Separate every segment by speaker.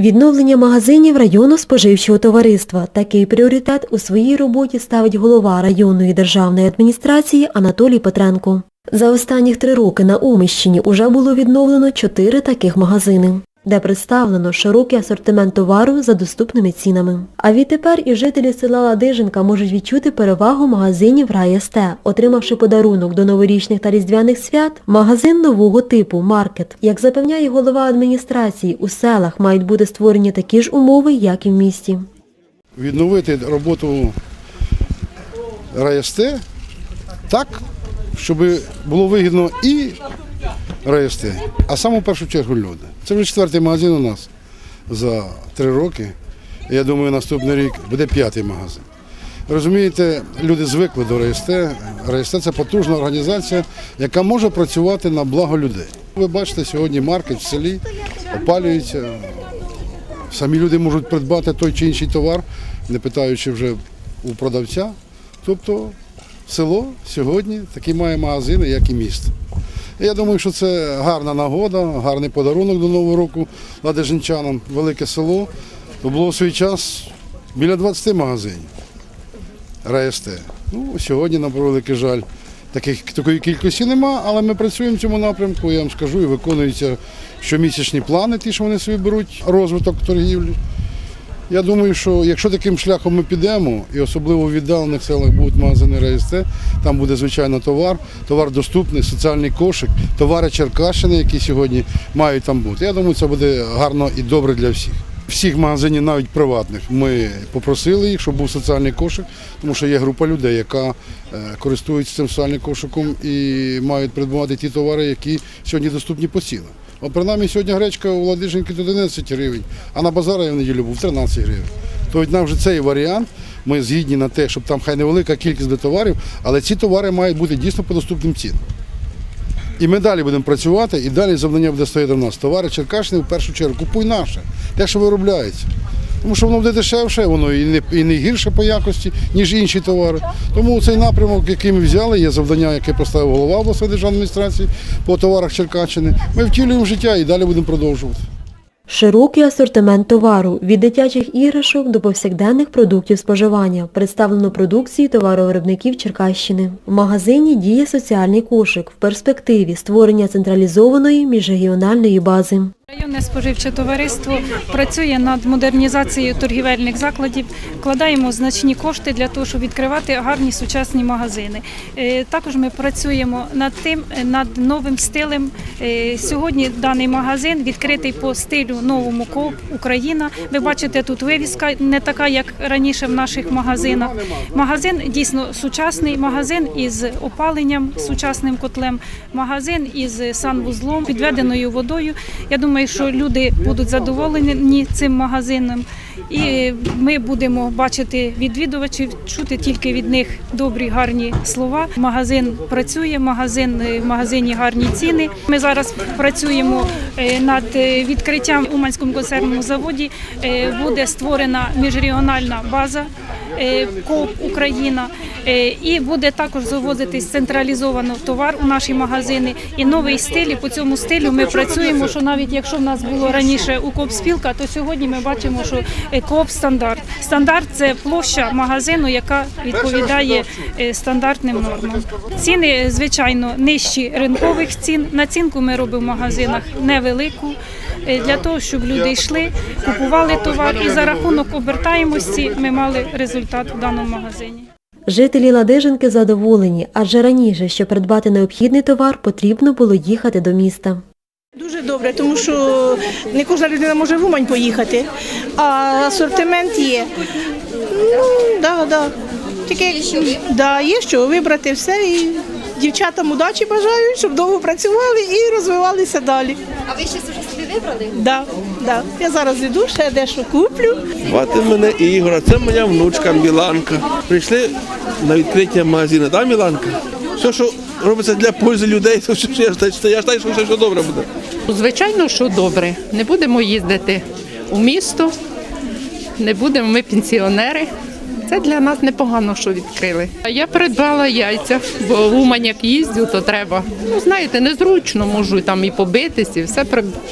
Speaker 1: Відновлення магазинів районного споживчого товариства. Такий пріоритет у своїй роботі ставить голова районної державної адміністрації Анатолій Петренко. За останніх три роки на Умищині уже було відновлено чотири таких магазини, де представлено широкий асортимент товару за доступними цінами. А відтепер і жителі села Ладиженка можуть відчути перевагу магазинів «Рай-СТ», отримавши подарунок до новорічних та різдвяних свят, магазин нового типу «Маркет». Як запевняє голова адміністрації, у селах мають бути створені такі ж умови, як і в місті.
Speaker 2: відновити роботу РАСТ так, щоб було вигідно і РАСТ, а саме в першу чергу люди. Це вже четвертий магазин у нас за три роки. Я думаю, наступний рік буде п'ятий магазин. Розумієте, люди звикли до РАСТ. РАСТ – це потужна організація, яка може працювати на благо людей. Ви бачите, сьогодні маркет в селі опалюється, Самі люди можуть придбати той чи інший товар, не питаючи вже у продавця. Тобто село сьогодні такі має магазини, як і місто. Я думаю, що це гарна нагода, гарний подарунок до Нового року ладижинчанам, велике село. Було в свій час біля 20 магазинів РСТ. Ну, сьогодні, на превеликий жаль, таких, такої кількості нема, але ми працюємо в цьому напрямку, я вам скажу, і виконуються щомісячні плани, ті, що вони собі беруть, розвиток торгівлі. Я думаю, що якщо таким шляхом ми підемо, і особливо в віддалених селах будуть магазини РСТ, там буде звичайно товар, товар доступний, соціальний кошик, товари Черкащини, які сьогодні мають там бути. Я думаю, це буде гарно і добре для всіх. Всіх магазинів, навіть приватних, ми попросили їх, щоб був соціальний кошик, тому що є група людей, яка е, користується цим соціальним кошиком і мають придбати ті товари, які сьогодні доступні по цінам. От принаймні сьогодні гречка у Владиженки до 11 гривень, а на базарі я в неділю був 13 гривень. Тобто нам вже цей варіант, ми згідні на те, щоб там хай невелика кількість товарів, але ці товари мають бути дійсно по доступним цінам. І ми далі будемо працювати, і далі завдання буде стояти в нас. Товари Черкащини в першу чергу, купуй наше, те, що виробляється. Тому що воно буде дешевше, воно і не, і не гірше по якості, ніж інші товари. Тому цей напрямок, який ми взяли, є завдання, яке поставив голова обласної державної адміністрації по товарах Черкащини. Ми втілюємо життя і далі будемо продовжувати.
Speaker 1: Широкий асортимент товару від дитячих іграшок до повсякденних продуктів споживання. Представлено продукції товаровиробників Черкащини. В магазині діє соціальний кошик. В перспективі створення централізованої міжрегіональної бази.
Speaker 3: Районне споживче товариство працює над модернізацією торгівельних закладів. Вкладаємо значні кошти для того, щоб відкривати гарні сучасні магазини. Е, Також ми працюємо над тим, над новим стилем. Е, Сьогодні даний магазин відкритий по стилю новому КОП Україна. Ви бачите, тут вивіска не така, як раніше в наших магазинах. Магазин дійсно сучасний, магазин із опаленням, сучасним котлем, магазин із санвузлом, підведеною водою. Я думаю, що люди будуть задоволені цим магазином. І ми будемо бачити відвідувачів, чути тільки від них добрі, гарні слова. Магазин працює, магазин в магазині гарні ціни. Ми зараз працюємо е, над е, відкриттям в Уманському консервному заводі. Е, Буде створена міжрегіональна база е, КОП Україна. Е, І буде також завозитись централізовано товар у наші магазини. І новий стиль. І по цьому стилю ми працюємо. Що навіть якщо в нас було раніше УКОП спілка, то сьогодні ми бачимо, що КОП стандарт. Стандарт це площа магазину, яка відповідає е, стандартним нормам. Ціни, звичайно, нижчі ринкових цін. Націнку ми робимо в магазинах невелику. е, Для того щоб люди йшли, купували товар, і за рахунок обертаємості ми мали результат в даному магазині.
Speaker 1: Жителі Ладижинки задоволені, адже раніше, щоб придбати необхідний товар, потрібно було їхати до міста.
Speaker 4: Дуже добре, тому що не кожна людина може в Умань поїхати, а асортимент є. Ну, да, да. Тільки да, є що вибрати все і дівчатам удачі бажаю, щоб довго працювали і розвивалися далі.
Speaker 5: А ви щось уже собі вибрали?
Speaker 4: Да, да. Я зараз йду, ще дещо куплю.
Speaker 6: Звати мене Ігор, це моя внучка Міланка. Прийшли на відкриття магазину, так, Міланка? Все, що робиться для пользи людей, то що я я так, що все, все добре буде.
Speaker 7: Звичайно, що добре. Не будемо їздити у місто, не будемо ми пенсіонери. Це для нас непогано, що відкрили. Я придбала яйця, бо в Умань як їздю, то треба. Ну, знаєте, незручно можу там і побитись, і все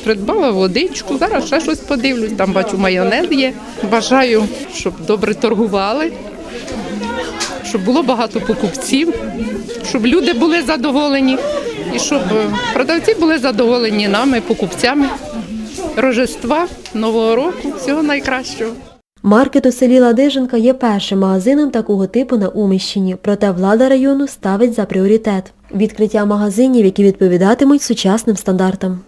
Speaker 7: придбала водичку. Зараз ще щось подивлюсь, там бачу майонез є. Бажаю, щоб добре торгували, щоб було багато покупців, щоб люди були задоволені і щоб продавці були задоволені нами, покупцями. Рождества, Нового року, всього найкращого.
Speaker 1: Маркет у селі Ладиженка є першим магазином такого типу на Уміщині, проте влада району ставить за пріоритет – відкриття магазинів, які відповідатимуть сучасним стандартам.